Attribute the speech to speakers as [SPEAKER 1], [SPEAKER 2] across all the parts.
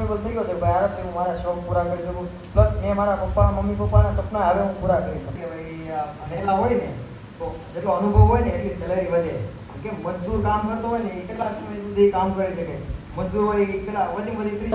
[SPEAKER 1] Capable થઈ ગયો છે ભાઈ, આરામથી હું મારા શોખ પૂરા કરી શકું. પ્લસ મેં મારા પપ્પા મમ્મી પપ્પાના સપના હવે હું પૂરા કરી શકું. કે ભાઈ ભણેલા હોય ને, તો જેટલો અનુભવ હોય ને, એટલી સેલેરી વધે. કે મજદૂર કામ કરતો હોય ને, એ કેટલા સમય સુધી કામ કરી શકે? મજદૂર હોય એ કેટલા, વધી વધી ત્રીસ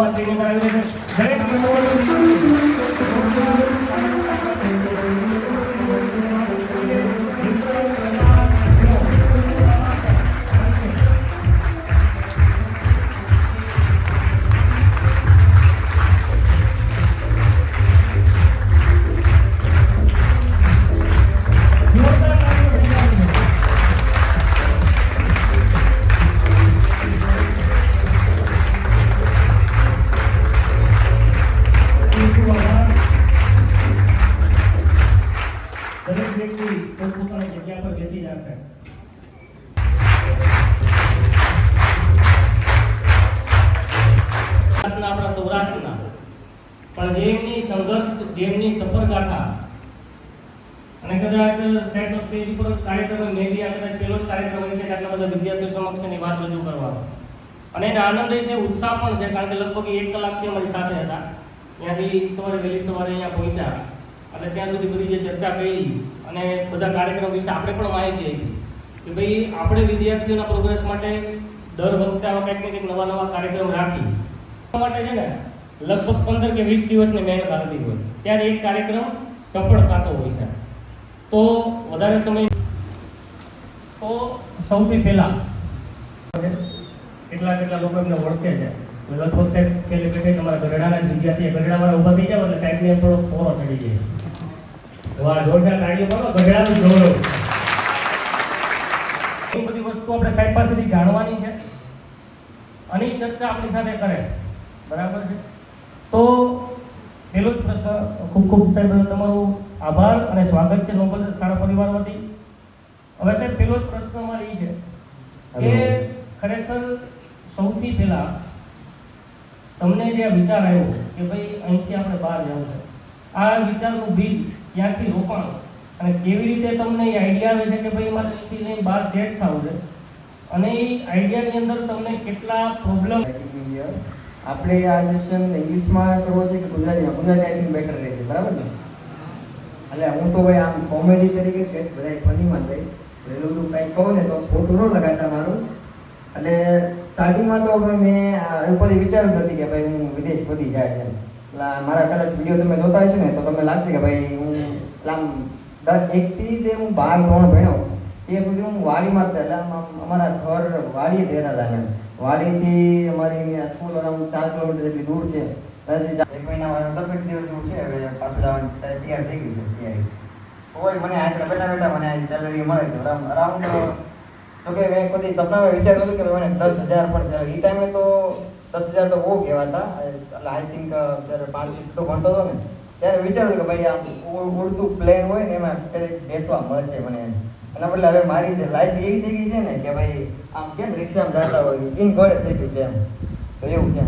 [SPEAKER 2] સેટ ઓફ સ્ટેજ ઉપર કાર્યક્રમ મેં આ કદાચ પહેલો જ કાર્યક્રમ હશે આટલા બધા વિદ્યાર્થીઓ સમક્ષ એની વાત રજૂ કરવાનો. અને એને આનંદ છે, ઉત્સાહ પણ છે, કારણ કે લગભગ એક કલાકથી અમારી સાથે હતા. ત્યાંથી સવારે વહેલી સવારે અહીંયા પહોંચ્યા. અને ત્યાં સુધી બધી જે ચર્ચા કરી અને બધા કાર્યક્રમ વિશે આપણે પણ માહિતી આપી કે ભાઈ, આપણે વિદ્યાર્થીઓના પ્રોગ્રેસ માટે દર વખતે આવા કંઈક ને કંઈક નવા નવા કાર્યક્રમ રાખી માટે છે ને, લગભગ પંદર કે વીસ દિવસની મહેનત આવતી હોય. ત્યારે એક કાર્યક્રમ સફળ થતો હોય છે. તો વધારે સમય તો સૌથી પહેલા કેટલા કેટલા લોકો એમને ઓળખે છે? લગભગ સાહેબ પેલે પેટે તમારા ગરડાના જગ્યાથી ગઢડાવાળા ઊભા થઈ જાવ એટલે સાહેબને થોડો ફોરો ચડી જાય. વાહ જોરદાર તાળીઓ પાડો ગઢડાનું ગૌરવ એ બધી વસ્તુ આપણે સાહેબ પાસેથી જાણવાની છે અને એ ચર્ચા આપણી સાથે કરે. બરાબર છે? તો પેલો જ પ્રશ્ન ખૂબ ખૂબ સાહેબ તમારો આભાર અને સ્વાગત છે નોબલ શાળા પરિવાર વતી. હવે સાહેબ પહેલો જ પ્રશ્ન અમારે એ છે કે ખરેખર સૌથી પહેલા તમને જે વિચાર આવ્યો કે ભાઈ અહીંથી આપણે બહાર જવું છે આ વિચારનું બીજ ક્યાંથી રોપાણ અને કેવી રીતે તમને એ આઈડિયા આવે છે કે ભાઈ મારે અહીંથી લઈને બહાર સેટ થવું છે? અને એ આઈડિયાની અંદર તમને કેટલા પ્રોબ્લેમ
[SPEAKER 1] આપણે આ સેશન ઇંગ્લિશમાં કરવો છે કે ગુજરાતીમાં? ગુજરાતી આઈ થિંક બેટર રહેશે, બરાબર ને? એટલે હું તો ભાઈ આમ કોમેડી તરીકે છે બધા ફનીમાં જાય એટલે બધું કાંઈ કહું ને તો ખોટું ન લગાડતા મારું એટલે સ્ટાર્ટિંગમાં તો મેં એવું બધી વિચાર્યું નથી કે ભાઈ હું વિદેશ પતી જાય છે એટલે મારા કદાચ વીડિયો તમે જોતા હશો ને, તો તમને લાગશે કે ભાઈ હું આમ દસ એકથી જે હું બાર ધોરણ ભણ્યો તે સુધી હું વાડીમાં પહેલાં અમારા ઘર વાડીએ રહેતા હતા અમે. વાડીથી અમારી સ્કૂલ અરાઉન્ડ ચાર કિલોમીટર જેટલી દૂર છે. ત્યાંથી એક મહિનામાં એક દિવસ જેવું છે, હવે પાછું જવાનું તૈયાર થઈ ગયું છે, તૈયારી. હોય મને આગળ બેઠા બેઠા મને સેલરી મળે છે. અરાઉન્ડ તો કે મેં કોઈ સપનામાં વિચાર કર્યો કે મને દસ હજાર પણ. એ ટાઈમે તો દસ હજાર તો બહુ કહેવાતા. એટલે આઈ થિંક જ્યારે પાંચ તો ભણતો હતો ને, ત્યારે વિચાર્યું કે ભાઈ ઉ- ઉડતું પ્લેન હોય ને એમાં બેસવા મળશે મને એમ. એના બદલે હવે મારી છે લાઈફ એવી થઈ ગઈ છે ને કે ભાઈ આમ કેમ રિક્ષામાં જતા હોય ઇન ઘોડે થઈ ગયું છે એમ. તો એવું છે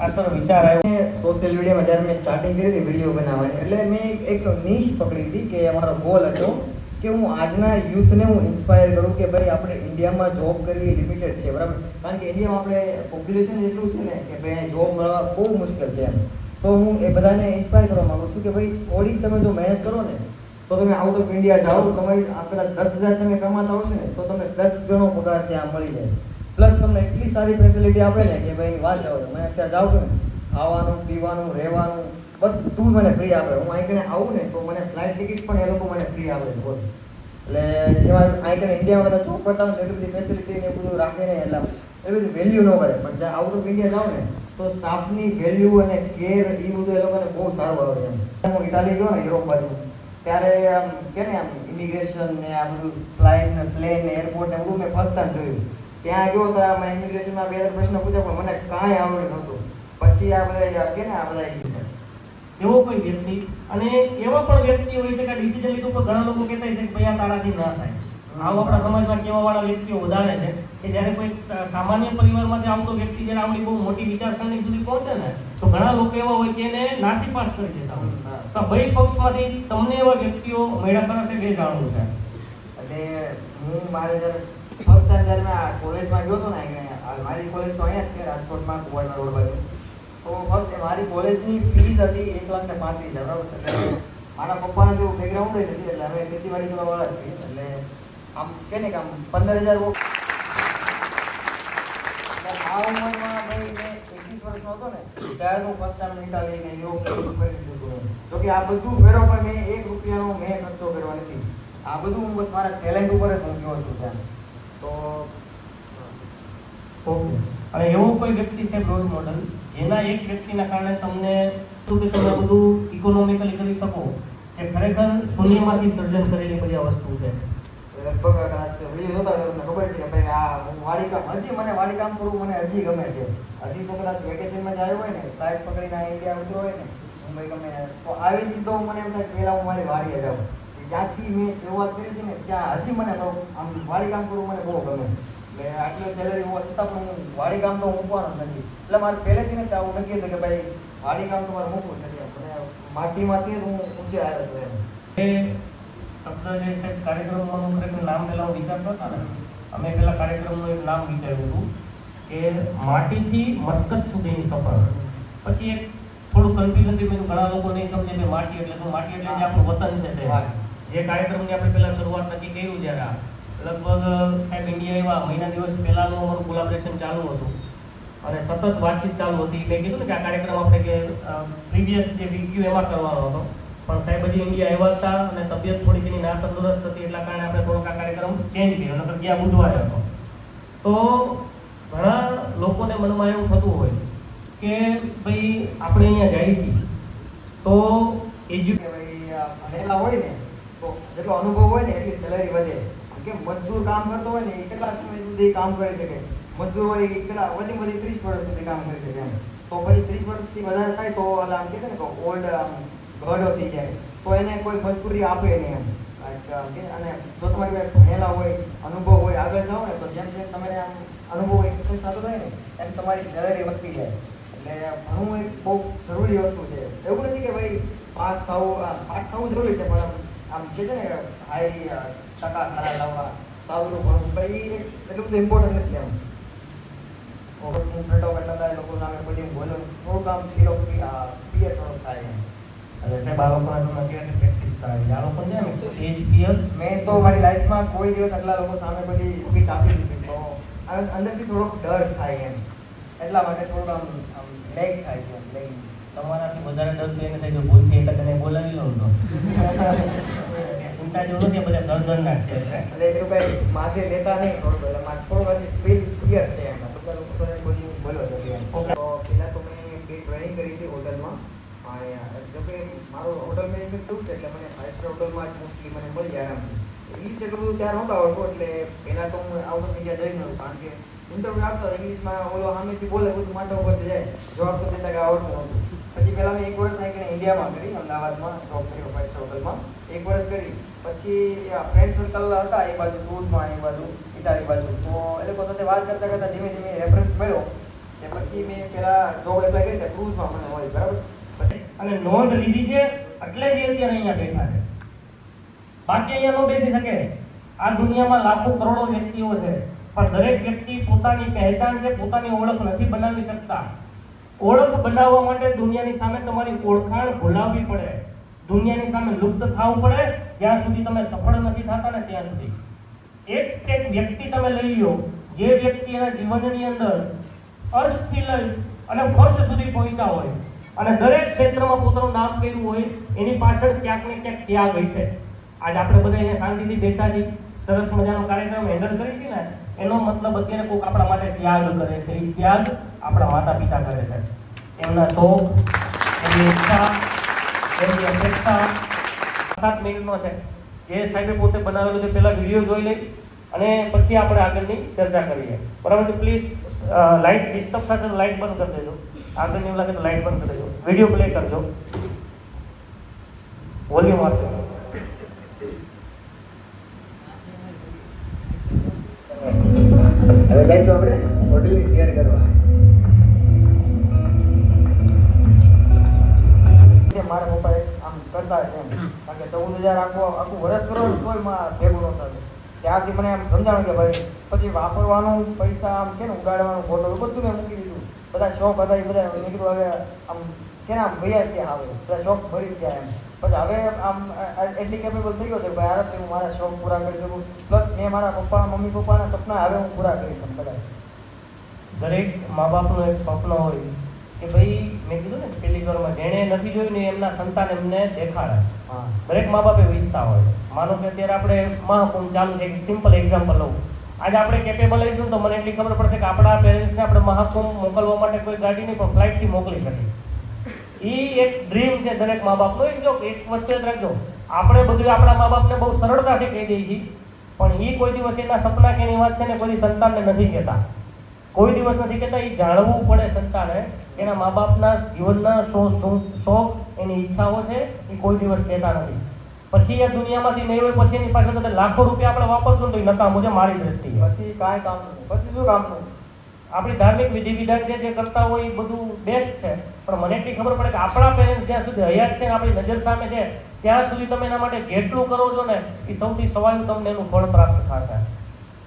[SPEAKER 2] આ સર વિચાર આવ્યો
[SPEAKER 1] સોશિયલ મીડિયામાં જ્યારે મેં સ્ટાર્ટિંગ કરી હતી વીડિયો બનાવવાની, એટલે મેં એક- નીશ પકડી હતી કે અમારો ગોલ હતો કે હું આજના યુથને હું ઇન્સ્પાયર કરું કે ભાઈ આપણે ઇન્ડિયામાં જોબ કરવી લિમિટેડ છે, બરાબર? કારણ કે ઇન્ડિયામાં આપણે પોપ્યુલેશન એટલું છે ને કે ભાઈ જોબ મળવા બહુ મુશ્કેલ છે એમ. તો હું એ બધાને ઇન્સ્પાયર કરવા માગું છું કે ભાઈ થોડીક તમે જો મહેનત કરો ને તો તમે આઉટ ઓફ ઇન્ડિયા જાઓ, તમારી કદાચ દસ હજાર તમે કમાતા હશો ને, તો તમને દસ ગણો પગાર ત્યાં મળી જાય. પ્લસ તમને એટલી સારી ફેસિલિટી આપે ને કે ભાઈ વાત જાઓ તમે અત્યારે જાઓ ને, ખાવાનું, પીવાનું, રહેવાનું, બધું મને ફ્રી આપે. હું અહીં કને આવું ને, તો મને ફ્લાઇટ ટિકિટ પણ એ લોકો મને ફ્રી આપે છે એટલે એમાં અહીં કને ઇન્ડિયામાં તો શું કરતા એટલી બધી ફેસિલિટી ને બધું રાખે ને એટલે એ બધી વેલ્યુ ન કરે પણ જ્યાં આઉટ ઓફ ઇન્ડિયા જાઓ ને, તો સ્ટાફની વેલ્યુ અને કેર એ બધું એ લોકોને બહુ સારું આવે એમ હું ઇટાલી ગયો ને યુરોપ બાજુ. ત્યારે આમ કે ને આમ ઇમિગ્રેશન ને આ બધું ફ્લાઇટ ને પ્લેન ને એરપોર્ટ ને બધું મેં ફર્સ્ટ ટાઈમ જોયું. ત્યાં ગયો તો આમ ઇમિગ્રેશનમાં બે પ્રશ્ન પૂછ્યા, પણ મને કાંઈ આવડ્યું નહોતું. પછી આ બધા કે ને આ બધા
[SPEAKER 2] એવો કોઈ વ્યક્તિ, અને એવા પણ વ્યક્તિ હોય છે કે ડિસિઝન લીધું પણ ઘણા લોકો કહેતા છે કે ભાઈ આ તારાથી ના થાય. આવું આપણા સમાજમાં કહેવા વાળા વ્યક્તિઓ વધારે છે કે જ્યારે કોઈ સામાન્ય પરિવારમાંથી આવતો વ્યક્તિ જ્યારે આપણી બહુ મોટી વિચારસરણી સુધી પહોંચે ને તો ઘણા લોકો એવા હોય કે એને નાસીપાસ કરી દેતા હોય. તો બે પક્ષમાંથી તમને એવા વ્યક્તિઓ મેળા કરે છે કે જાણવું છે?
[SPEAKER 1] એટલે હું મારે જ્યારે ફર્સ્ટ ટાઈમ જ્યારે મેં કોલેજમાં ગયો હતો ને અહીંયા, આ મારી કોલેજ તો અહીંયા જ છે રાજકોટમાં કુવાડના રોડ બાજુ તો ફર્સ્ટ મારી કોલેજની ફીસ હતી એક લાખ ને પાંત્રીસ હજાર બરાબર? મારા પપ્પાના જેવું બેકગ્રાઉન્ડ રહી નથી એટલે અમે ખેતીવાડી કરવા વાળા છીએ. એટલે આમ કે ને કે આમ પંદર હજાર આ ઉંમરમાં ભાઈ મેં એકવીસ વર્ષનો હતો ને ત્યારે હું ફર્સ્ટ ટાઈમ ઇટાલી લઈને યોગ કરી દીધો તો કે આ બધું ફેરો પણ મેં એક રૂપિયાનો મેં ખર્ચો કર્યો નથી. આ બધું હું બસ મારા ટેલેન્ટ ઉપર જ મૂક્યો છું ત્યાં. તો
[SPEAKER 2] ઓકે. અને એવો કોઈ વ્યક્તિ છે રોલ મોડલ જેના એક વ્યક્તિના કારણે તમને શું કે તમે બધું ઇકોનોમિકલી કરી શકો કે ખરેખર શૂન્યમાંથી સર્જન કરેલી બધી આ વસ્તુ છે?
[SPEAKER 1] લગભગ વીડિયો જોતા હોય તમને ખબર છે કે ભાઈ આ હું વાડી કામ હજી મને વાડી કામ કરવું મને હજી ગમે છે. હજી તો કદાચ વેકેશનમાં જ આવ્યો હોય ને ફ્લાઇટ પકડીને આ ઇન્ડિયા આવતો હોય ને, મુંબઈ ગમે તો આવી જ તો મને એમ થાય કે હું મારી વાડીએ જાઉં. જ્યાંથી મેં શરૂઆત કરી છે ને, ત્યાં હજી મને બહુ આમ વાડી કામ કરવું મને બહુ ગમે એટલે આટલી સેલરી હોવા છતાં પણ હું વાડી કામ તો મૂકવાનો નથી. એટલે મારે પહેલેથી ને આવું નક્કી હતું કે ભાઈ વાડી કામ તો મારે મૂકવું જ નથી. મને માટીમાંથી જ હું ઊંચે આવ્યો હતો એમ.
[SPEAKER 2] શબ્દ જે છે કાર્યક્રમનું ખરેખર નામ પહેલા હું વિચારતો હતા ને અમે પહેલા કાર્યક્રમનું એક નામ વિચાર્યું હતું કે માટીથી મસ્કત સુધીની સફર. પછી એક થોડું કન્ફ્યુઝન થયું મેં ઘણા લોકો નહીં સમજે કે માટી એટલે તો માટી એટલે જે આપણું વતન છે તે. જે કાર્યક્રમની આપણે પહેલાં શરૂઆત નક્કી કર્યું જ્યારે આ. લગભગ સાહેબ ઇન્ડિયા એવા મહિના દિવસ પહેલાંનું અમારું કોલાબરેશન ચાલુ હતું. અને સતત વાતચીત ચાલુ હતી. મેં કીધું ને કે આ કાર્યક્રમ આપણે કે પ્રીવિયસ જે વીક્યુ એમાં કરવાનો હતો. પણ સાહેબ હજી ઇન્ડિયા આવ્યા હતા અને તબિયત થોડીક એની ના તંદુરસ્ત હતી એટલા કારણે આપણે થોડોક આ કાર્યક્રમ ચેન્જ કર્યો, નકર ગયા બુધવારે હતો. તો ઘણા લોકોને મનમાં એવું થતું હોય કે ભાઈ આપણે અહીંયા જઈએ છીએ. તો એજ્યુ
[SPEAKER 1] ભણેલા હોય ને, તો જેટલો અનુભવ હોય ને એટલી સેલરી વધે. કે મજદૂર કામ કરતો હોય ને એ કેટલા સમય સુધી કામ કરી શકે? મજદૂર હોય એ કેટલા વધી વધી ત્રીસ વર્ષ સુધી કામ કરી શકે એમ. તો પછી ત્રીસ વર્ષથી વધારે થાય તો આમ કે ને, તો ઓલ્ડ આમ ગઢો થઈ જાય. તો એને કોઈ મજબૂરી આપે નહીં એમ. અને જો તમારી પાસે ભણેલા હોય, અનુભવ હોય, આગળ જાઓ ને તો જેમ જેમ તમારે આમ અનુભવ એક્સપિરિયન્સ થતો થાય ને, એમ તમારી ગેલેરી વધતી જાય. એટલે ભણવું એક બહુ જરૂરી વસ્તુ છે. એવું નથી કે ભાઈ પાસ થવું પાસ થવું જરૂરી છે, પણ આમ જે છે ને, હાઈ ટકા સારા લાવવા, સારું ભણવું ભાઈ એટલું બધું ઇમ્પોર્ટન્ટ નથી એમ. હું ફ્રેન્ડો કરતા હતા લોકો સામે હું બોલું, થોડુંક આમ ક્લિયર ફિયર થોડોક થાય એમ
[SPEAKER 2] એટલે તમે કેવી પ્રેક્ટિસ કરાવી આ લોકો છે ને સ્ટેજ ફિયર
[SPEAKER 1] મેં તો મારી લાઈફમાં કોઈ દિવસ આટલા લોકો સામે બધી સ્પીચ આપી દીધી તો અંદરથી થોડોક ડર થાય એમ. એટલા માટે થોડુંક આમ લેગ થાય છે લેગ
[SPEAKER 2] તમારાથી વધારે ડર તો એને થાય કે ભૂલથી એટલે તને બોલાવી લઉં તો. ચિંતા જોડો નથી બધા દર ડરના નાખશે છે એટલે.
[SPEAKER 1] એટલે કાંઈ માથે લેતા નહીં થોડું એટલે હજી ફીલ ક્લિયર છે એમ બધા લોકો સાથે બધી બોલો છો એમ
[SPEAKER 2] Okay.
[SPEAKER 1] તો પહેલા તો મેં બે ટ્રેનિંગ કરી હતી હોટલમાં જો હોટલ મેનેજમેન્ટ થયું છે એટલે મને ફાઇવ સ્ટાર જ મોસ્ટલી મને મળી આરામથી ઇંગ્લિશ એટલું બધું ત્યાં નહોતું આવડતું એટલે પહેલાં તો હું આઉટ ઓફ ઇન્ડિયા જઈ નહોતું કારણ કે ઇન્ટરવ્યૂ આપતો ઇંગ્લિશમાં ઓલો સામેથી બોલે બધું માથા ઉપર જાય જવાબ તો દેતા કે આવડતું નહોતું પછી પહેલાં મેં એક વર્ષ નાખીને ઇન્ડિયામાં કરી અમદાવાદમાં જોબ કર્યો ફાઇવ હોટલમાં એક વર્ષ કરી પછી ફ્રેન્ડ સર્કલ હતા એ બાજુ ટૂર્સમાં એ બાજુ ઇટાલી બાજુ તો એ લોકો સાથે વાત કરતા કરતાં ધીમે ધીમે રેફરન્સ મળ્યો કે પછી મેં પહેલા જોબ એપ્લાય કરી ક્રુઝમાં ક્રૂઝમાં મને હોય બરાબર
[SPEAKER 2] અને નોંધ લીધી છે એટલે જ અત્યારે અહીંયા બેઠા છે. બાકી અહીંયા ન બેસી શકે. આ દુનિયામાં લાખો કરોડો વ્યક્તિઓ છે. પણ દરેક વ્યક્તિ પોતાની પહેચાન છે, પોતાની ઓળખ નથી બનાવી શકતા. ઓળખ બનાવવા માટે દુનિયાની સામે તમારી ઓળખાણ ભૂલાવવી પડે. દુનિયાની સામે લુપ્ત થવું પડે. જ્યાં સુધી તમે સફળ નથી થતા ને ત્યાં સુધી. એક એક વ્યક્તિ તમે લઈ લો, જે વ્યક્તિ એના જીવનની અંદર અર્શથી લઈ અને વર્ષ સુધી પહોંચ્યા હોય અને દરેક ક્ષેત્રમાં પોતાનું નામ કર્યું હોય, એની પાછળ ક્યાંક ને ક્યાંક ત્યાગ હશે આજ આપણે બધા અહીંયા શાંતિથી બેઠા છીએ, સરસ મજાનો કાર્યક્રમ હેન્ડલ કરી છે ને, એનો મતલબ અત્યારે કોઈક આપણા માટે ત્યાગ કરે છે. એ ત્યાગ આપણા માતા પિતા કરે છે. એમના શોખ એમની ઈચ્છા, એમની અપેક્ષા. સાત મિનિટનો છે. જે સાહેબે પોતે બનાવેલો છે, પહેલાં વીડિયો જોઈ લઈ અને પછી આપણે આગળની ચર્ચા કરીએ. બરાબર પ્લીઝ લાઇટ ડિસ્ટર્બ સાથે લાઇટ બંધ કરી દેજો. આગળની એવું લાગે તો લાઇટ બંધ કરી દેજો. વીડિયો પ્લે કરજો. વોલ્યુમ આપજો.
[SPEAKER 1] હવે જઈશું આપણે હોટલ શેર કરવા.
[SPEAKER 3] મારા પપ્પા આમ કરતા એમ. કારણ કે ચૌદ હજાર આખું આખું વરસ કરો કોઈ માં ભેગું ન થાય ત્યારથી મને એમ સમજાણું કે ભાઈ પછી વાપરવાનું પૈસા આમ કે ને ઉગાડવાનું બોટલ બધું મેં મૂકી બધા શોખ હતા એ બધા મેં કીધું હવે આમ કેના આમ ભૈયા ક્યાં આવે બધા શોખ ભરી ગયા એમ. પછી હવે આમ એટલી કેપેબલ થઈ ગયો છે ભાઈ આરામથી હું મારા શોખ પૂરા કરી શકું. પ્લસ મેં મારા પપ્પા મમ્મી પપ્પાના સપના હવે હું પૂરા કરી શકું બધા
[SPEAKER 2] દરેક મા બાપનું એક સ્વપ્ન હોય કે ભાઈ મેં કીધું ને પેલી વારમાં જેણે નથી જોયું ને એમના સંતાન એમને દેખાડે. દરેક મા બાપે વિચતા હોય. માનો કે અત્યારે આપણે મહાકુંભ ચાલુ છે એક સિમ્પલ એક્ઝામ્પલ લઉં. આજે આપણે કેપેબલ હઈશું તો મને એટલી ખબર પડશે કે આપણા પેરેન્ટ્સને આપણે મહાકુંભ મોકલવા માટે કોઈ ગાડી નહીં, પણ ફ્લાઇટથી મોકલી શકીએ એ એક ડ્રીમ છે દરેક મા બાપનો એક જો, એક વસ્તુ યાદ રાખજો. આપણે બધું આપણા મા બાપને બહુ સરળતાથી કહી દઈએ છીએ, પણ એ કોઈ દિવસ એના સપના કે એની વાત છે ને કોઈ સંતાનને નથી કહેતા. કોઈ દિવસ નથી કહેતા એ જાણવું પડે સંતાને એના મા બાપના જીવનના શોખ એની ઈચ્છાઓ છે એ કોઈ દિવસ કહેતા નથી. પછી એ દુનિયામાંથી નહીં હોય પછી એની પાસે બધા લાખો રૂપિયા આપણે વાપરશું ને તો એ નકામું છે મારી દ્રષ્ટિએ.
[SPEAKER 3] પછી કાંઈ કામનું નહીં. પછી શું કામનું
[SPEAKER 2] આપણી ધાર્મિક વિધિ વિધાન છે જે કરતા હોય એ બધું બેસ્ટ છે. પણ મને એટલી ખબર પડે કે આપણા પેરેન્ટ્સ જ્યાં સુધી હયાત છે આપણી નજર સામે છે ત્યાં સુધી તમે એના માટે જેટલું કરો છો ને એ સૌથી સવાયું તમને એનું ફળ પ્રાપ્ત થશે.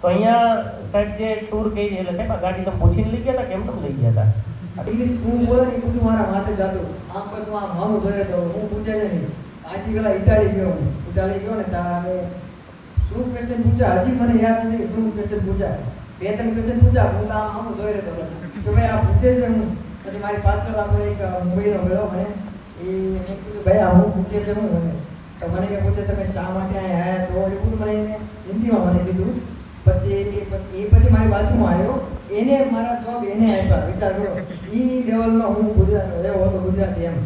[SPEAKER 2] તો અહીંયા સાહેબ જે ટૂર કહી એટલે સાહેબ આ ગાડી તમે પૂછીને લઈ ગયા હતા કેમ તમે લઈ ગયા હતા?
[SPEAKER 1] ઇંગ્લિશ હું બોલે ને મારા માથે જાતું. આમ પછી આમ હમ ધોરે તો હું પૂછે નહીં. આથી પેલા ઇટાલી ગયો ઇટાલી ગયો ને તારે શું ક્વેશ્ચન પૂછ્યા? હજી મને યાદ નથી શું ક્વેશ્ચન પૂછ્યા. બે ત્રણ ક્વેશ્ચન પૂછ્યા, હું તો આમ આમ જોઈ રહ્યો હતો. કે ભાઈ આ પૂછે છે હું. પછી મારી પાછળ આપણે એક મુંબઈનો ગયો મને, એ મેં કીધું, ભાઈ, આ હું પૂછે છે હું મને તો મને કે પૂછે, તમે શા માટે અહીંયા આવ્યા છો? એ બધું મને એને હિન્દીમાં મને કીધું. પછી એ પછી મારી બાજુમાં આવ્યો. એને મારા જવાબ એને આપ્યા. વિચાર કરો. એ લેવલમાં હું ગુજરાત એવો હતો ગુજરાતી એમ.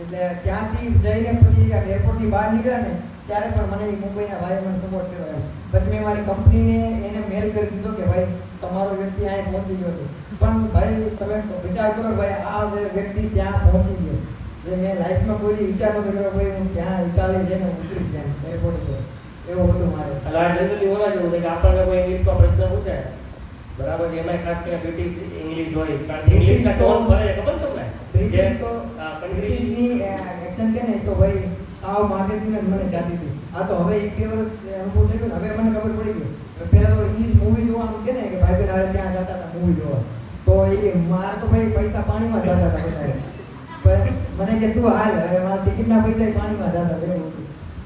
[SPEAKER 1] એટલે ત્યાંથી જઈને પછી એરપોર્ટની બહાર નીકળ્યા ને ત્યારે પણ મને મુંબઈના ભાઈએ મને સપોર્ટ કર્યો પછી મેં મારી કંપનીને એને મેલ કરી દીધો કે ભાઈ તમારો વ્યક્તિ અહીં પહોંચી ગયો છે. પણ ભાઈ તમે વિચાર કરો ભાઈ આ વ્યક્તિ ત્યાં પહોંચી ગયો. એટલે મેં લાઈફમાં કોઈ વિચાર નતો કર્યો ભાઈ હું ત્યાં ઇટાલી જઈને ઉતરી એમ એરપોર્ટ પર એવું હતું મારે.
[SPEAKER 2] એટલે આ જનરલી હોવા જેવું છે કે આપણને કોઈ ઇંગ્લિશમાં પ્રશ્ન પૂછે બરાબર છે? એમાં ખાસ કરીને બ્રિટિશ ઇંગ્લિશ હોય. કારણ કે ઇંગ્લિશ ટોન ભરે ખબર તમને?
[SPEAKER 1] તો બ્રિટિશની એક્શન કે ને તો ભાઈ સાવ માથેથી મને જાતી હતી. આ તો હવે એક બે વર્ષ અનુભવ થયો હવે મને ખબર પડી ગઈ. પહેલાં તો ઇંગ્લિશ મૂવી જોવાનું કે ને કે ભાઈ હારે ત્યાં જતા હતા મૂવી જોવા. તો એ મારે તો ભાઈ પૈસા પાણીમાં જતા હતા પણ મને કે તું હાલ, હવે મારા ટિકિટના પૈસા પાણીમાં જતા હતા.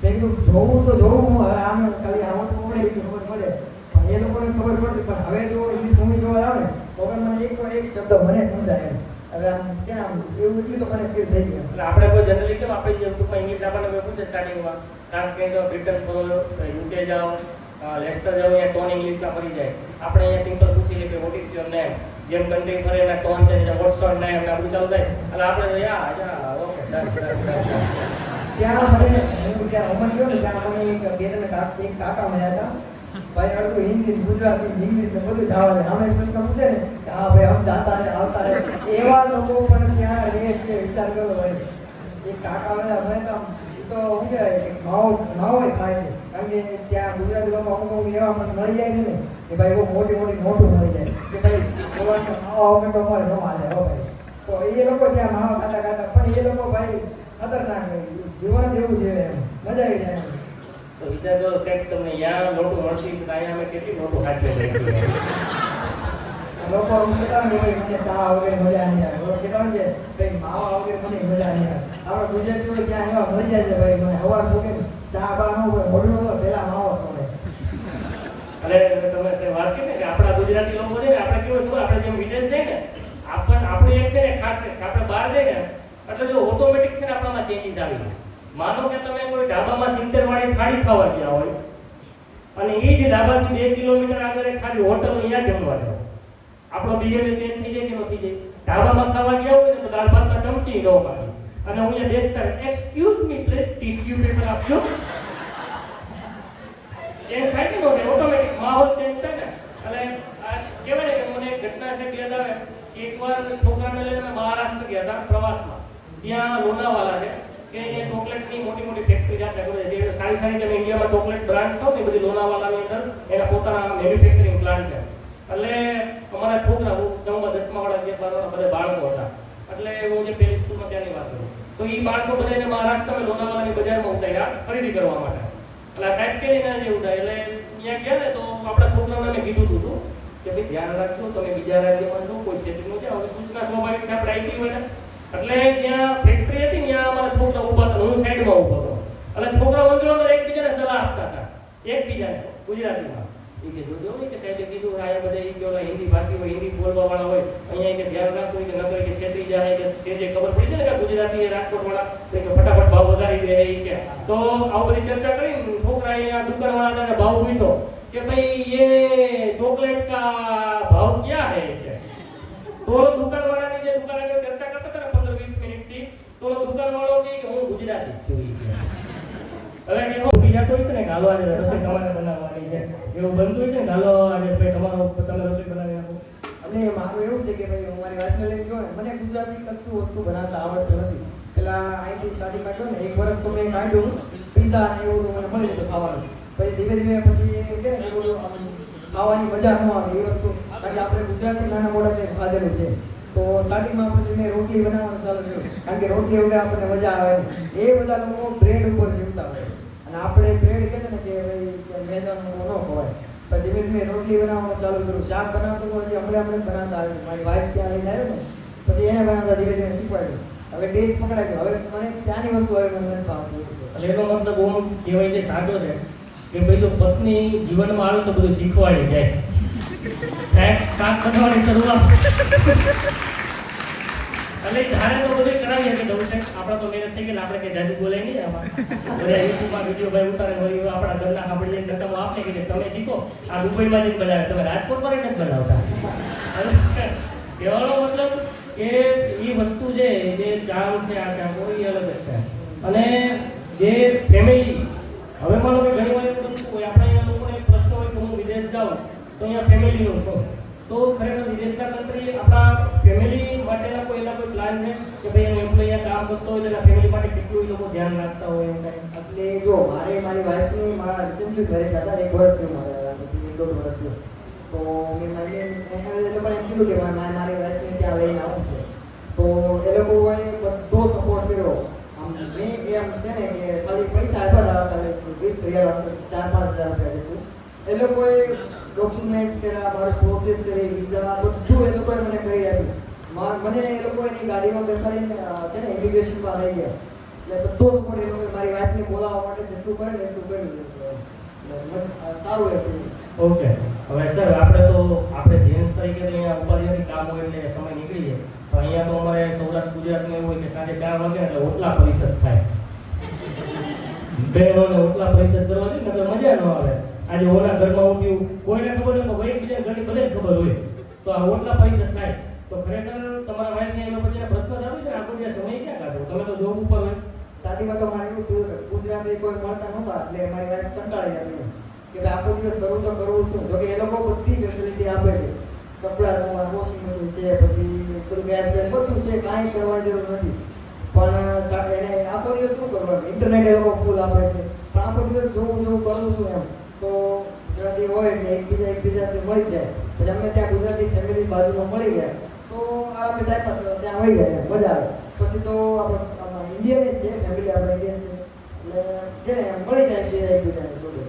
[SPEAKER 1] મેં જોવું તો જોવું હવે આમ ખાલી આવો તો પડે એટલી ખબર પડે. પણ એ લોકોને ખબર પડતી પણ હવે જો ઇંગ્લિશ મૂવી જોવા આવે ને, તો મને એક એક શબ્દ મને સમજાય હવે આમ ક્યાં એવું એટલું તો મને થઈ ગયું.
[SPEAKER 2] એટલે આપણે કોઈ જનરલી કેમ આપણે જે ટૂંકમાં ઇંગ્લિશ આપણને કોઈ પૂછે સ્ટાર્ટિંગમાં ખાસ કરીને તો બ્રિટન કરો યુકે જાઓ લેસ્ટર જાઓ અહીંયા ટોન ઇંગ્લિશના ફરી જાય. આપણે અહીંયા સિમ્પલ પૂછી લઈએ કે વોટ ઇઝ યોર નેમ જેમ કન્ટ્રી ફરે એના ટોન છે વોટ્સ યોર નેમ આપણું ચાલુ થાય. એટલે આપણે યા યા ઓકે
[SPEAKER 1] ત્યાં મને હું ત્યાં અમર ગયો ને ત્યાં મને એક બે ત્રણ કાકા મળ્યા હતા. ભાઈ અડધું હિન્દી ગુજરાતી ઇંગ્લિશ ને બધું જ આવડે આમે પ્રશ્ન પૂછે ને, કે હા ભાઈ હમ જાતા રહે, આવતા રહે. એવા લોકો પણ ત્યાં રહે છે, વિચાર કરો ભાઈ. એ કાકા વાળા ભાઈ તો તો શું કહેવાય માવો માવો ખાય છે. કારણ કે ત્યાં ગુજરાતી લોકો અમુક અમુક એવા મને મળી જાય છે ને, કે ભાઈ, બહુ મોટી મોટી મોટું મળી જાય. કે ભાઈ બોલવાનો માવો વગર તો અમારે ન હાલે, હો ભાઈ. તો એ લોકો ત્યાં માવા ખાતા ખાતા, પણ એ લોકો ભાઈ ખતરનાક જીવન જેવું છે મજા આવી જાય.
[SPEAKER 2] તો વિચાર કરો સેટ તમને યા નોટું મળતી છે તો અહીંયા અમે કેટલી નોટું હાથે લઈ
[SPEAKER 1] લોકો એમ કહેતા હોય કે ભાઈ મને ચા વગેરે મજા નહીં આવે. લોકો કહેતા હોય કે ભાઈ માવા વગેરે મને મજા નહીં આવે. આપણે ગુજરાતી હોય ત્યાં એવા મળી જાય છે ભાઈ મને હવાર ભૂકે ને ચા બા ન હોય મોઢું ન હોય પહેલા માવો સોડે
[SPEAKER 2] અને તમે સે વાત કરી ને કે આપણા ગુજરાતી લોકો છે ને આપણે કેવું હતું આપણે જેમ વિદેશ જઈએ ને આપણ આપણું એક છે ને ખાસિયત છે આપણે બહાર જઈએ ને એટલે જો ઓટોમેટિક છે ને આપણામાં ચેન્જીસ આવી જાય. માનો કે તમે કોઈ ઢાબામાં સિત્તેર વાળી થાળી ખાવા ગયા હોય અને એ જ ઢાબાથી બે કિલોમીટર આગળ ખાલી હોટલ અહીંયા જમવા જાઓ. આપણો બિહેવિયર ચેન્જ થઈ જાય કે ન જાય? ઢાબામાં ખાવા ગયા હોય ને તો દાળ ભાતમાં ચમચી ન પાડી. અને હું અહીંયા બેસતા excuse me please tissue paper આપજો. ચેન્જ થાય કે ન ઓટોમેટિક માહોલ ચેન્જ થાય ને. એટલે કહેવાય ને કે મને ઘટના છે કે એકવાર છોકરાને લઈને મહારાષ્ટ્ર ગયા હતા પ્રવાસમાં. ત્યાં લોનાવાલા છે. કે જે ચોકલેટની મોટી મોટી ફેક્ટરી આપણે બધા જે સારી સારી તમે ઇન્ડિયામાં ચોકલેટ બ્રાન્ડ્સ કહો ને બધી લોનાવાલાની અંદર એના પોતાના મેન્યુફેક્ચરિંગ પ્લાન્ટ છે. એટલે અમારા છોકરા, હું નવમા, દસમા વાળા જે બારવાળા બધા બાળકો હતા. એટલે હું જે પેલી સ્કૂલમાં ત્યાંની વાત કરું. તો એ બાળકો બધાને મહારાષ્ટ્રમાં લોનાવાલાની બજારમાં ઉતાર્યા ખરીદી કરવા માટે. એટલે સાહેબ કે એના જે ઉતાર્યા, એટલે ત્યાં ગયા ને તો આપણા છોકરાઓને મેં કીધું હતું કે ભાઈ, ધ્યાન રાખજો, તમે બીજા રાજ્યમાં છો, કોઈ ક્ષેત્રનું છે, હવે સૂચના સ્વાભાવિક છે, આપણે આવી હોય ને એટલે જ્યાં ફેક્ટરી હતી ને ત્યાં અમારા છોકરા ઊભા હતા હું સાઈડમાં ઊભો હતો એટલે છોકરા અંદર અંદર એકબીજાને સલાહ આપતા હતા એકબીજાને ગુજરાતીમાં એ કે જોજો ને કે સાહેબે કીધું આ બધા ઈ કે ઓલા હિન્દી ભાષી હોય હિન્દી બોલવા વાળા હોય અહીંયા કે ધ્યાન રાખવું કે નકર કે છેતરી જાય કે સેજે ખબર પડી જાય ને કે ગુજરાતી એ રાજકોટ વાળા તો કે ફટાફટ ભાવ વધારી દે ઈ કે તો આવું બધી ચર્ચા કરી છોકરા અહીંયા દુકાન વાળા ભાવ પૂછ્યો કે ભાઈ ये चॉकलेट का भाव क्या है કે તો દુકાન વાળાની જે દુકાન આગળ તો દુકાન વાળો કે હું ગુજરાતી છું હવે કે બીજા કોઈ છે ને ગાલો આજે રસોઈ તમારે બનાવવાની છે. એવું બનતું હોય છે ને ગાલો આજે ભાઈ તમારો તમે રસોઈ બનાવી આપો
[SPEAKER 1] અને મારું એવું છે કે ભાઈ હું મારી વાતને લઈને જો મને ગુજરાતી કશું વસ્તુ બનાવતા આવડતું નથી. પેલા આઈટી સ્ટાર્ટિંગ કાઢ્યો ને, એક વર્ષ તો મેં કાઢ્યું પીઝા ને એવું મને મળી જતું ખાવાનું. પછી ધીમે ધીમે પછી કે ખાવાની મજા ન આવે એ વસ્તુ. કારણ કે આપણે ગુજરાતી નાના મોટા ખાધેલું છે. તો સ્ટાર્ટિંગમાં પછી મેં રોટલી બનાવવાનું ચાલુ કર્યું. કારણ કે રોટલી વગર આપણને મજા આવે એ બધા લોકો બ્રેડ ઉપર જીવતા હોય. અને આપણે બ્રેડ કહે છે ને કે ભાઈ મેદાનનું ન ખવાય. પણ ધીમે ધીમે રોટલી બનાવવાનું ચાલુ કર્યું. શાક બનાવતો પછી આપણે હમણાં બનાવતા આવ્યું મારી વાઈફ ત્યાં લઈને આવ્યો ને, પછી એને બનાવતા ધીમે ધીમે શીખવાડ્યું. હવે ટેસ્ટ પકડાઈ ગયો. હવે મને ત્યાંની વસ્તુ હવે મને નથી
[SPEAKER 2] એટલે એનો મતલબ બહુ કહેવાય કે સાચો છે કે ભાઈ તો પત્ની જીવનમાં આવે તો બધું શીખવાડી જાય. શાક શાક બનાવવાની શરૂઆત. અને જ્યારે તો બધું કરાવીએ કે દઉં છે આપણા બોલાય નહીં આમાં. આપણા આપણે લઈને નકામો આપને કે તમે શીખો, આ દુબઈમાં જઈને બનાવે, તમે રાજકોટમાં જ બનાવતા. કહેવાનો મતલબ કે એ વસ્તુ છે જે ચામ છે, આ ચામ અલગ જ છે. અને જે ફેમિલી હવે માનો તો અહીંયા ફેમિલીનો શું તો ખરેખર વિદેશના કન્ટ્રી આપણા ફેમિલી માટેના કોઈ એના કોઈ પ્લાન છે? કે ભાઈ એનો એમ્પ્લોય કામ કરતો હોય એના ફેમિલી માટે કેટલું એ લોકો ધ્યાન રાખતા હોય
[SPEAKER 1] એટલે જો મારે, મારી વાઈફની, મારા રિસેન્ટલી ઘરે હતા એક વર્ષ થયું મારે, એક દોઢ વર્ષ થયું. તો મેં મારી એને લોકોને એમ કીધું કે મારી વાઈફને ત્યાં લઈને આવું છે. તો એ લોકોએ બધો સપોર્ટ કર્યો. મેં એમ છે ને કે ખાલી પૈસા હતા વીસ આપે, ચાર, પાંચ હજાર રૂપિયા એ લોકોએ ડોક્યુમેન્ટ્સ કર્યા મારું પ્રોસેસ કરી વિઝા બધું એ લોકોએ મને કરી આપ્યું. મારે મને એ લોકો એની ગાડીમાં બેસાડીને છે ને ઇમિગ્રેશનમાં લઈ ગયા. એટલે બધો સપોર્ટ એ લોકોએ મારી વાઈફને બોલાવવા માટે જેટલું કરે ને એટલું કર્યું. એ સારું હતું
[SPEAKER 2] ઓકે. હવે સર આપણે તો આપણે જેન્ટ્સ તરીકે અહીંયા ઉપાધિથી કામ હોય એટલે સમય નીકળી જાય. તો અહીંયા તો અમારે સૌરાષ્ટ્ર ગુજરાતમાં એવું હોય કે સાંજે ચાર વાગે એટલે ઓટલા પરિષદ થાય. બહેનોને ઓટલા પરિષદ કરવા જોઈએ ને તો મજા ન આવે. આજે ઓલા ઘરમાં ઉઠ્યું કોઈને ખબર નહીં ભાઈ બીજા ઘરની બધાને ખબર હોય. તો આ ઓટલા પૈસા થાય તો ખરેખર તમારા વાઈફને એના પછી પ્રશ્ન થયો છે? આખો દિવસ સમય ક્યાં કાઢો? તમે તો જોબ ઉપર હોય.
[SPEAKER 1] સ્ટાર્ટિંગમાં તો મારે એવું થયું ગુજરાતી કોઈ મળતા નહોતા, એટલે મારી વાઈફ કંટાળી આવી કે આખો દિવસ કરું તો કરવું છું. જોકે એ લોકો બધી ફેસિલિટી આપે છે. કપડાં ધોવા વોશિંગ મશીન છે, પછી બધું ગેસ ગેસ બધું છે, કાંઈ કરવાની જરૂર નથી. પણ એને આખો દિવસ શું કરવાનું? ઇન્ટરનેટ એ લોકો ફૂલ આપે છે. પણ આખો દિવસ જોવું જોવું કરું છું એમ. ગુજરાતી હોય એટલે એકબીજા એકબીજાથી મળી જાય પછી અમે ત્યાં ગુજરાતી ફેમિલી બાજુમાં મળી ગયા તો આ બધા ત્યાં હોય ગયા એમ, મજા આવે. પછી તો આપણે ઇન્ડિયન છે ફેમિલી આપણે ઇન્ડિયન છે. એટલે છે ને એમ મળી જાય એકબીજા એકબીજાને જોડે.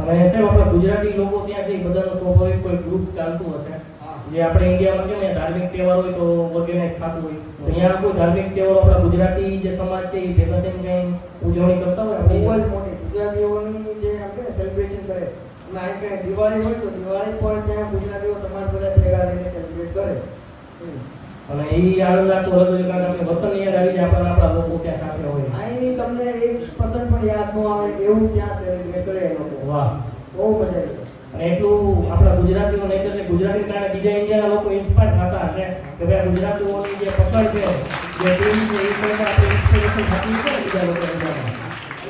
[SPEAKER 2] અને સાહેબ આપણા ગુજરાતી લોકો ત્યાં છે એ બધાનું સ્વાભાવિક કોઈ ગ્રુપ ચાલતું હશે? જે આપણે ઇન્ડિયામાં કેમ અહીંયા ધાર્મિક તહેવાર હોય તો ઓર્ગેનાઇઝ થતું હોય? તો અહીંયા કોઈ ધાર્મિક તહેવારો આપણા ગુજરાતી જે સમાજ છે એ ભેગા થઈને કંઈ ઉજવણી કરતા હોય?
[SPEAKER 1] બહુ જ
[SPEAKER 2] આપણે
[SPEAKER 1] મોટી ગુજરાતીઓની જે આમ કે સેલિબ્રેશન કરે અને કે દિવાળી હોય તો દિવાળી પણ ત્યાં ગુજરાતીઓ સમાજ બધા ભેગા સેલિબ્રેટ કરે.
[SPEAKER 2] અને એ આનંદ આપતો હતો કારણ કે આપણે વતન યાદ આવી જાય પણ આપણા લોકો ત્યાં સાથે હોય.
[SPEAKER 1] અહીં તમને એક પસંદ પણ યાદ ન આવે એવું ત્યાં સેલિબ્રેટ કરે એ લોકો.
[SPEAKER 2] વાહ.
[SPEAKER 1] બહુ મજા આવી
[SPEAKER 2] અને એટલું આપણા ગુજરાતીઓ નહીં એટલે ગુજરાતી કારણે બીજા ઇન્ડિયાના લોકો ઇન્સ્પાયર થતા હશે કે ભાઈ ગુજરાતીઓની જે પકડ છે જે ટીમ છે એ પણ આપણે ઇન્સ્પિરેશન થતી છે બીજા લોકો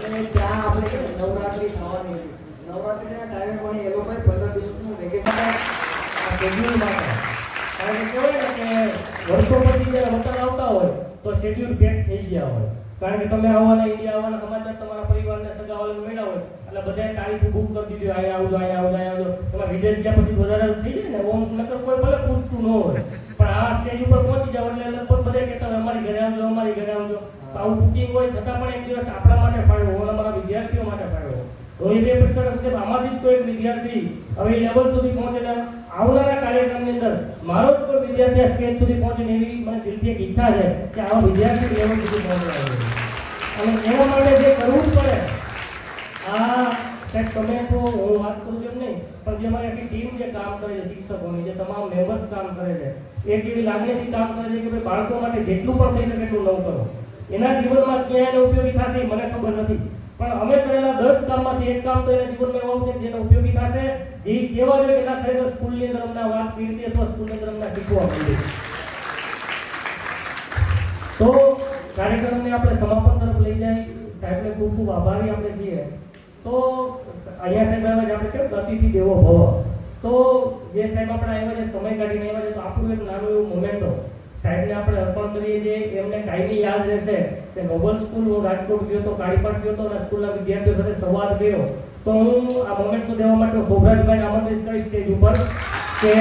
[SPEAKER 1] અને ત્યાં આપણે નવરાત્રી થવાની હતી નવરાત્રીના ટાઈમે પણ એ લોકોએ પંદર દિવસનું વેકેશન શેડ્યુલ
[SPEAKER 2] કહેવાય ને કે વર્ષો પછી વતન આવતા હોય, તો શેડ્યુલ પેક થઈ ગયા હોય. કારણ કે તમે આવવાના આવવાના સમાચાર તમારા પરિવારને સગાવાલાને મળ્યા હોય, એટલે બધાએ તારીખ કરી દીધી, અહીંયા આવજો અહીંયા આવજો અહીંયા આવજો એમાં વિદેશ ગયા પછી વધારે થઈ જાય ને, ઓમ, નકર કોઈ ભલે પૂછતું ન હોય. પણ આ સ્ટેજ ઉપર પહોંચી જાવ એટલે લગભગ બધા કહેતા અમારી ઘરે આવજો, અમારી ઘરે આવજો. આવું બુકિંગ હોય, છતાં પણ એક દિવસ આપણા માટે ફાળવો અમારા વિદ્યાર્થીઓ માટે ફાળવો એ બે પ્રશ્ન છે, આમાંથી જ કોઈ વિદ્યાર્થી હવે લેવલ સુધી પહોંચેલા આવનારા કાર્યક્રમની અંદર મારો જ કોઈ વિદ્યાર્થી આ સ્ટેજ સુધી પહોંચે એવી મને દિલથી એક ઈચ્છા છે કે આવા વિદ્યાર્થી લેવલ સુધી પહોંચવા અને એના માટે જે કરવું જ પડે, આ સાહેબ તમે તો હું વાત કરું છું નહીં, પણ જે અમારી આખી ટીમ જે કામ કરે છે, શિક્ષકોની, જે તમામ મેમ્બર્સ કામ કરે છે, એક એવી લાગણીથી કામ કરે છે કે ભાઈ બાળકો માટે જેટલું પણ થઈ શકે એટલું નવું કરો. એના જીવનમાં ક્યાં એને ઉપયોગી થશે મને ખબર નથી. પણ અમે કરેલા દસ કામમાંથી એક કામ તો એના જીવનમાં એવું છે જેનો ઉપયોગી થશે, જે કેવા કહેવા જોઈએ કે ખરેખર સ્કૂલની અંદર અમને વાત કરી અથવા સ્કૂલની અંદર અમને શીખવા મળ્યું તો કાર્યક્રમને આપણે સમાપન તરફ લઈ જાય. સાહેબને ખૂબ ખૂબ આભારી આપણે છીએ. તો અહીંયા સાહેબ આવ્યા છે, આપણે કેમ ગતિથી દેવો ભવ? તો જે સાહેબ આપણે આવ્યા છે, સમય કાઢીને આવ્યા છે, તો આપણું એક નાનું એવું મોમેન્ટો સાહેબને આપણે અર્પણ કરીએ છીએ. એમને કાયમી યાદ રહેશે. કે નોબલ સ્કૂલ હું રાજકોટ ગયો તો કાળીપાટ ગયો તો અને સ્કૂલના વિદ્યાર્થીઓ સાથે સંવાદ કર્યો, તો હું આ મોમેન્ટ્સ દેવા માટે શોભરાજભાઈને આમંત્રિત કરીશ સ્ટેજ ઉપર કે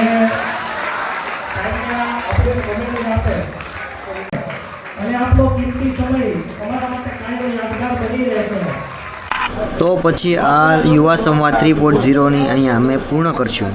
[SPEAKER 4] તો પછી આ યુવા સંવાદ થ્રી પોઈન્ટ ઝીરોની અહીંયા અમે પૂર્ણ કરશું.